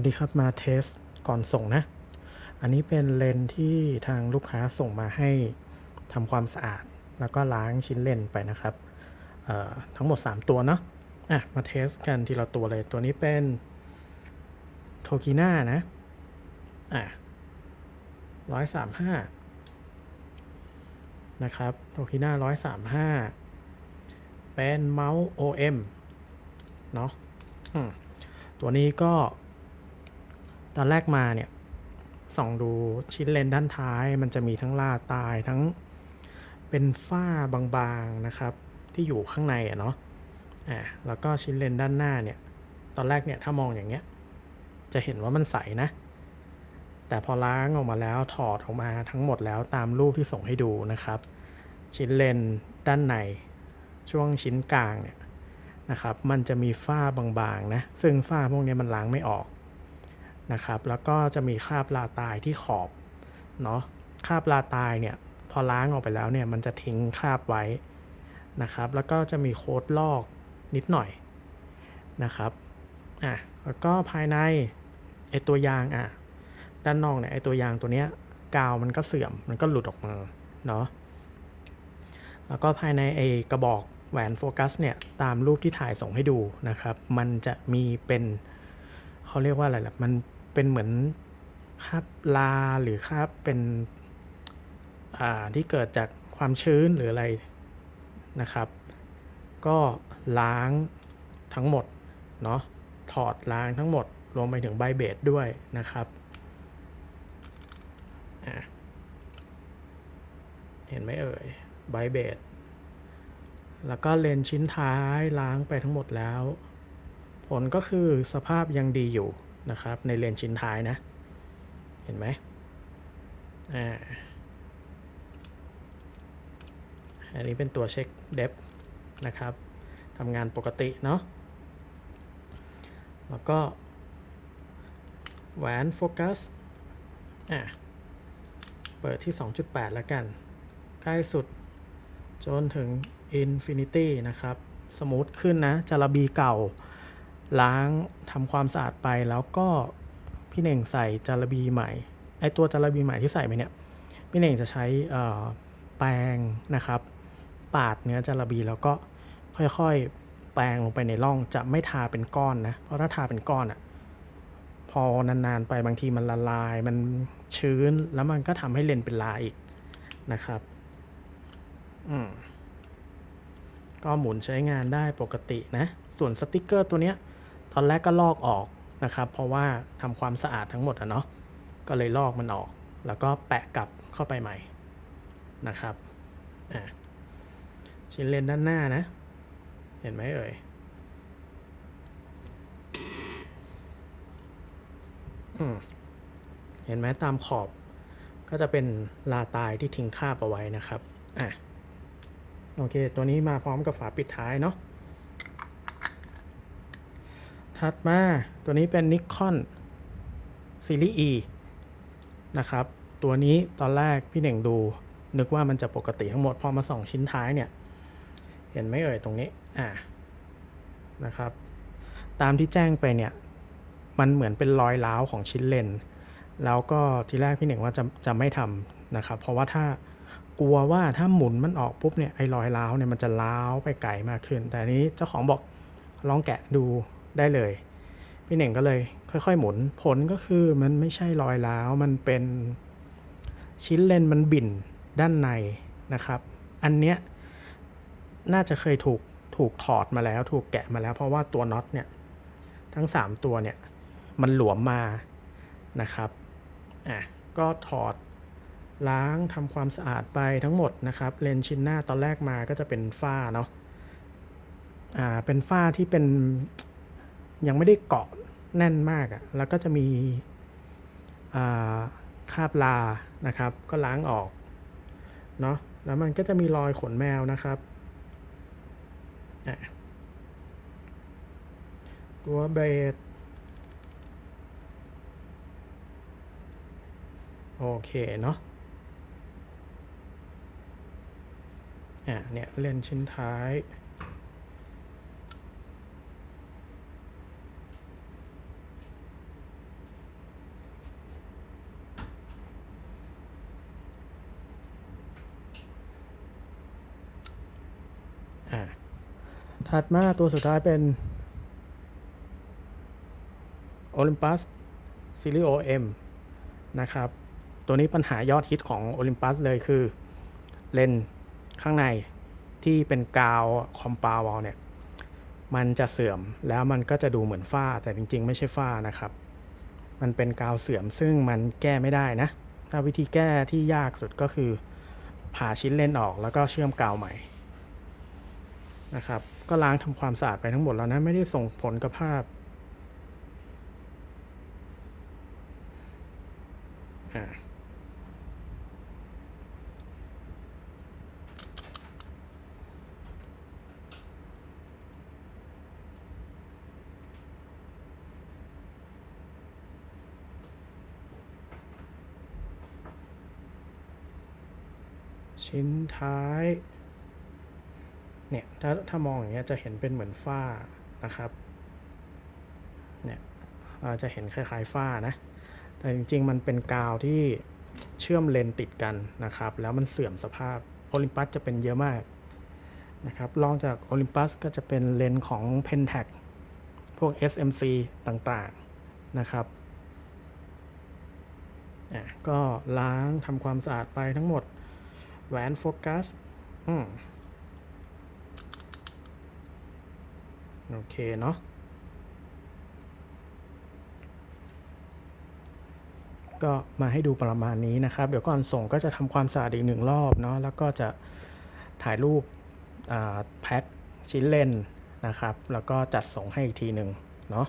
วัสดีครับมาเทสก่อนส่งนะ อันนี้เป็นเลนที่ทางลูกค้าส่งมาให้ทำความสะอาด แล้วก็ล้างชิ้นเลนไปนะครับ ทั้งหมด 3 ตัวเนาะอะมาเทสกันทีละตัวเลยตัวนี้เป็นโทกิน่านะ อะร้อยสามห้านะครับโทกิน่าร้อยสามห้าเป็นเมาส์ OM เนาะตัวนี้ก็ ตอนแรกมาเนี่ยส่องดูชิ้นเลนด้านท้าย มันจะมีทั้งลาตายทั้งเป็นฝ้าบางๆนะครับ ที่อยู่ข้างในอะเนาะอ่าแล้วก็ชิ้นเลนด้านหน้าเนี่ย ตอนแรกเนี่ยถ้ามองอย่างเงี้ย จะเห็นว่ามันใสนะ แต่พอล้างออกมาแล้วถอดออกมาทั้งหมดแล้วตามรูปที่ส่งให้ดูนะครับ ชิ้นเลนด้านในช่วงชิ้นกลางเนี่ยนะครับ มันจะมีฝ้าบางๆนะ ซึ่งฝ้าพวกนี้มันล้างไม่ออก นะครับแล้วก็จะมีคราบลาตายที่ขอบเนาะคราบลาตายเนี่ยพอล้างออกไปแล้วเนี่ยมันจะทิ้งคราบไว้นะครับแล้วก็จะมีโค้ดลอกนิดหน่อยนะครับอะแล้วก็ภายในไอตัวยางอะด้านนอกเนี่ยไอตัวยางตัวเนี้ยกาวมันก็เสื่อมมันก็หลุดออกมาเนาะแล้วก็ภายในไอกระบอกแหวนโฟกัสเนี่ยตามรูปที่ถ่ายส่งให้ดูนะครับ มันจะมีเป็นเขาเรียกว่าอะไรล่ะมัน เป็นเหมือนคราบลาหรือคราบเป็นอ่าที่เกิดจากความชื้นหรืออะไรนะครับ ก็ล้างทั้งหมดเนาะถอดล้างทั้งหมดรวมไปถึงใบเบสด้วยนะครับเห็นไหมเอ่ยใบเบสแล้วก็เลนชิ้นท้ายล้างไปทั้งหมดแล้ว ผลก็คือสภาพยังดีอยู่ นะครับ ในเลนชิ้นท้ายนะ เห็นไหมอ่าอันนี้เป็นตัวเช็คเดฟนะครับทำงานปกติเนาะแล้วก็แหวนโฟกัสอะเปิดที่ 2.8 แล้วกัน ใกล้สุดจนถึง Infinity นะครับ สมูทขึ้นนะจาระบีเก่า ล้างทำความสะอาดไปแล้วก็พี่เน่งใส่จารบีใหม่ไอตัวจารบีใหม่ที่ใส่ไปเนี่ยพี่เน่งจะใช้แปรงนะครับปาดเนื้อจารบีแล้วก็ค่อยๆแปรงลงไปในร่องจะไม่ทาเป็นก้อนนะเพราะถ้าทาเป็นก้อนอะ่ะพอนานๆไปบางทีมันละลายมันชื้นแล้วมันก็ทำให้เลนเป็นลาอีกนะครับอืมก็หมุนใช้งานได้ปกตินะ ส่วนสติกเกอร์ตัวเนี้ย อนแรกก็ลอกออกนะครับ เพราะว่าทำความสะอาดทั้งหมดอะเนาะก็เลยลอกมันออก แล้วก็แปะกลับเข้าไปใหม่นะครับอะชิ้นเลนด้านหน้านะ เห็นไหมเอ่ยอืมเห็นไหมตามขอบ ก็จะเป็นลาตายที่ทิ้งคาบเอาไว้นะครับอะโอเค ตัวนี้มาพร้อมกับฝาปิดท้ายเนาะ ถัดมาตัวนี้เป็น Nikon ซีรีส์ E นะครับ ตัวนี้ตอนแรกพี่เหน่งดู นึกว่ามันจะปกติทั้งหมด พอมาส่องชิ้นท้ายเนี่ย เห็นไหมเอ่ยตรงนี้ อ่า นะครับ ตามที่แจ้งไปเนี่ย มันเหมือนเป็นรอยร้าวของชิ้นเลน แล้วก็ทีแรกพี่เหน่งว่าจะจะไม่ทำนะครับ เพราะว่าถ้ากลัวว่าถ้าหมุนมันออกปุ๊บเนี่ยไอ้รอยร้าวเนี่ยมันจะร้าวไปไกลมากขึ้น แต่อันนี้เจ้าของบอกลองแกะดู ได้เลย พี่เน่งก็เลยค่อยๆ หมุนผลก็คือมันไม่ใช่รอยร้าวมันเป็นชิ้นเลนมันบิ่นด้านในนะครับ อันเนี้ยน่าจะเคยถูกถูกถอดมาแล้วถูกแกะมาแล้ว เพราะว่าตัวน็อตเนี่ยทั้ง 3 ตัวเนี่ยมันหลวมมานะครับอะก็ถอดล้างทำความสะอาดไปทั้งหมดนะครับ เลนส์ชิ้นหน้าตอนแรกมาก็จะเป็นฝ้าเนาะอ่าเป็นฝ้าที่เป็น ยังไม่ได้เกาะแน่นมากอะ่ะแล้วก็จะมีคาบลานะครับ ก็ล้างออกเนาะแล้วมันก็จะมีรอยขนแมวนะครับตัวเบสโอเคเนาะอะเนี่ยเล่นชิ้นท้าย ถัดมาตัวสุดท้ายเป็น Olympus Series OM นะครับ ตัวนี้ปัญหายอดฮิตของ Olympus เลยคือ เลนข้างในที่เป็นกาวคอม p าว d เนี่ย มันจะเสื่อมแล้วมันก็จะดูเหมือนฝ้าแต่จริง ๆ ไม่ใช่ฝ้านะครับ มันเป็นกาวเสื่อมซึ่งมันแก้ไม่ได้นะ ถ้าวิธีแก้ที่ยากสุดก็คือผ่าชิ้นเลนออกแล้วก็เชื่อมกาวใหม่นะครับ ก็ล้างทำความสะอาดไปทั้งหมดแล้วนะไม่ได้ส่งผลกับภาพอ่าชิ้นท้าย เนี่ยถ้าถ้ามองอย่างเงี้ยจะเห็นเป็นเหมือนฝ้านะครับเนี่ยเราจะเห็นคล้ายๆฝ้านะแต่จริงๆ มันเป็นกาวที่เชื่อมเลนติดกันนะครับ แล้วมันเสื่อมสภาพโอลิมปัสจะเป็นเยอะมากนะครับรองจากโอลิมปัสก็จะเป็นเลนของ Pentax พวก SMC ต่างๆนะครับอะก็ล้างทำความสะอาดไปทั้งหมดแหวนโฟกัส อืม โอเคเนาะก็มาให้ดูประมาณนี้นะครับ เดี๋ยวก่อนส่งก็จะทำความสะอาดอีกหนึ่งรอบเนาะแล้วก็จะถ่ายรูปแพ็คชิ้นเลนนะครับ แล้วก็จัดส่งให้อีกทีหนึ่งเนาะ